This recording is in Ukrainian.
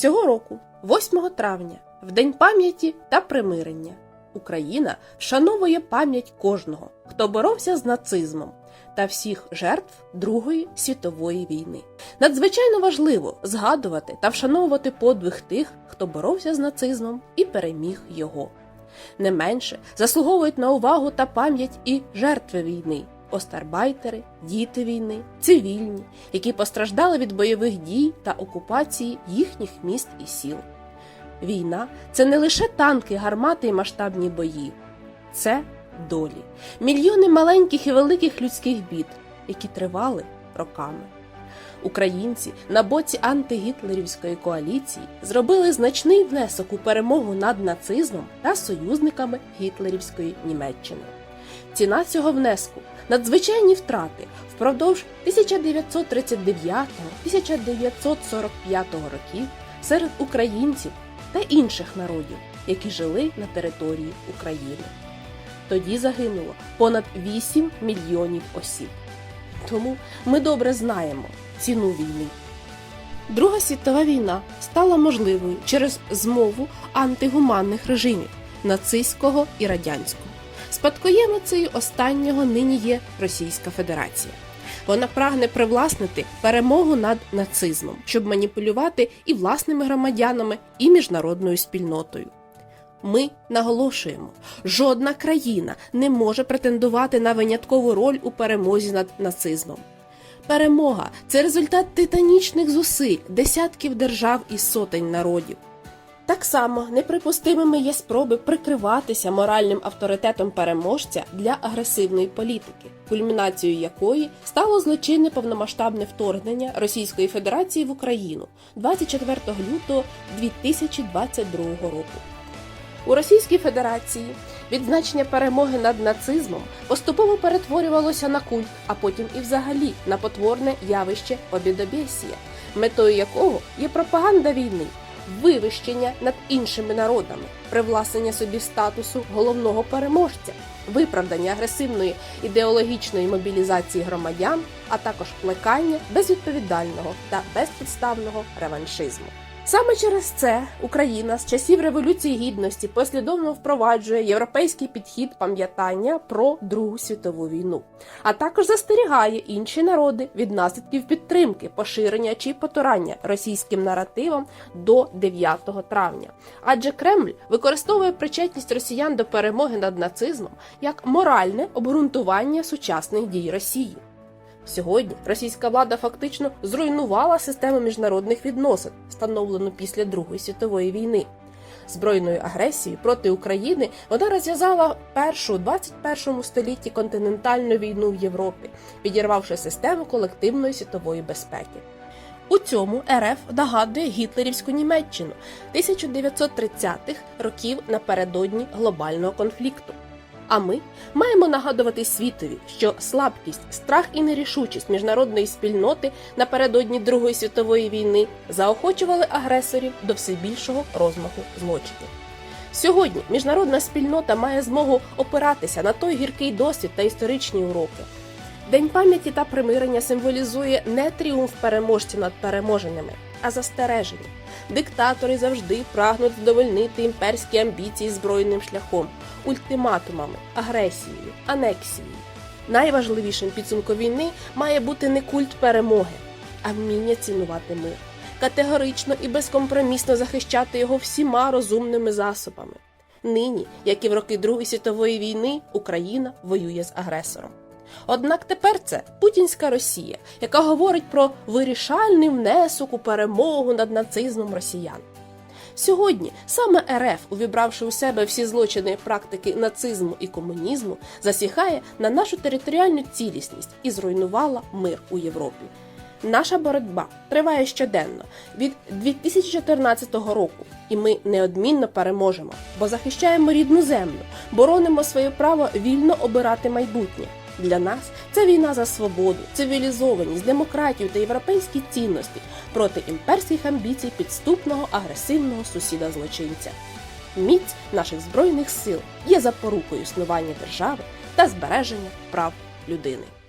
Цього року, 8 травня, в День пам'яті та примирення, Україна вшановує пам'ять кожного, хто боровся з нацизмом та всіх жертв Другої світової війни. Надзвичайно важливо згадувати та вшановувати подвиг тих, хто боровся з нацизмом і переміг його. Не менше заслуговують на увагу та пам'ять і жертви війни, остарбайтери, діти війни, цивільні, які постраждали від бойових дій та окупації їхніх міст і сіл. Війна це не лише танки, гармати і масштабні бої, це долі, мільйони маленьких і великих людських бід, які тривали роками. Українці на боці антигітлерівської коаліції зробили значний внесок у перемогу над нацизмом та союзниками гітлерівської Німеччини. Ціна цього внеску надзвичайні втрати впродовж 1939-1945 років серед українців та інших народів, які жили на території України. Тоді загинуло понад 8 мільйонів осіб. Тому ми добре знаємо ціну війни. Друга світова війна стала можливою через змову антигуманних режимів нацистського і радянського. Спадкоємицею останнього нині є Російська Федерація. Вона прагне привласнити перемогу над нацизмом, щоб маніпулювати і власними громадянами, і міжнародною спільнотою. Ми наголошуємо, жодна країна не може претендувати на виняткову роль у перемозі над нацизмом. Перемога це результат титанічних зусиль десятків держав і сотень народів. Так само неприпустимими є спроби прикриватися моральним авторитетом переможця для агресивної політики, кульмінацією якої стало злочинне повномасштабне вторгнення Російської Федерації в Україну 24 лютого 2022 року. У Російській Федерації відзначення перемоги над нацизмом поступово перетворювалося на культ, а потім і взагалі на потворне явище обідобєсія, метою якого є пропаганда війни, вивищення над іншими народами, привласнення собі статусу головного переможця, виправдання агресивної ідеологічної мобілізації громадян, а також плекання безвідповідального та безпідставного реваншизму. Саме через це Україна з часів Революції Гідності послідовно впроваджує європейський підхід пам'ятання про Другу світову війну, а також застерігає інші народи від наслідків підтримки, поширення чи потурання російським наративам до 9 травня. Адже Кремль використовує причетність росіян до перемоги над нацизмом як моральне обґрунтування сучасних дій Росії. Сьогодні російська влада фактично зруйнувала систему міжнародних відносин, встановлену після Другої світової війни. Збройною агресією проти України вона розв'язала першу у 21 столітті континентальну війну в Європі, підірвавши систему колективної світової безпеки. У цьому РФ нагадує гітлерівську Німеччину 1930-х років напередодні глобального конфлікту. А ми маємо нагадувати світові, що слабкість, страх і нерішучість міжнародної спільноти напередодні Другої світової війни заохочували агресорів до все більшого розмаху злочинів. Сьогодні міжнародна спільнота має змогу опиратися на той гіркий досвід та історичні уроки. День пам'яті та примирення символізує не тріумф переможців над переможеними, а застереження. Диктатори завжди прагнуть задовольнити імперські амбіції збройним шляхом, ультиматумами, агресією, анексією. Найважливішим підсумком війни має бути не культ перемоги, а вміння цінувати мир, категорично і безкомпромісно захищати його всіма розумними засобами. Нині, як і в роки Другої світової війни, Україна воює з агресором. Однак тепер це путінська Росія, яка говорить про вирішальний внесок у перемогу над нацизмом росіян. Сьогодні саме РФ, увібравши у себе всі злочини практики нацизму і комунізму, засіхає на нашу територіальну цілісність і зруйнувала мир у Європі. Наша боротьба триває щоденно від 2014 року, і ми неодмінно переможемо, бо захищаємо рідну землю, боронимо своє право вільно обирати майбутнє. Для нас це війна за свободу, цивілізованість, демократію та європейські цінності проти імперських амбіцій підступного агресивного сусіда злочинця. Міць наших збройних сил є запорукою існування держави та збереження прав людини.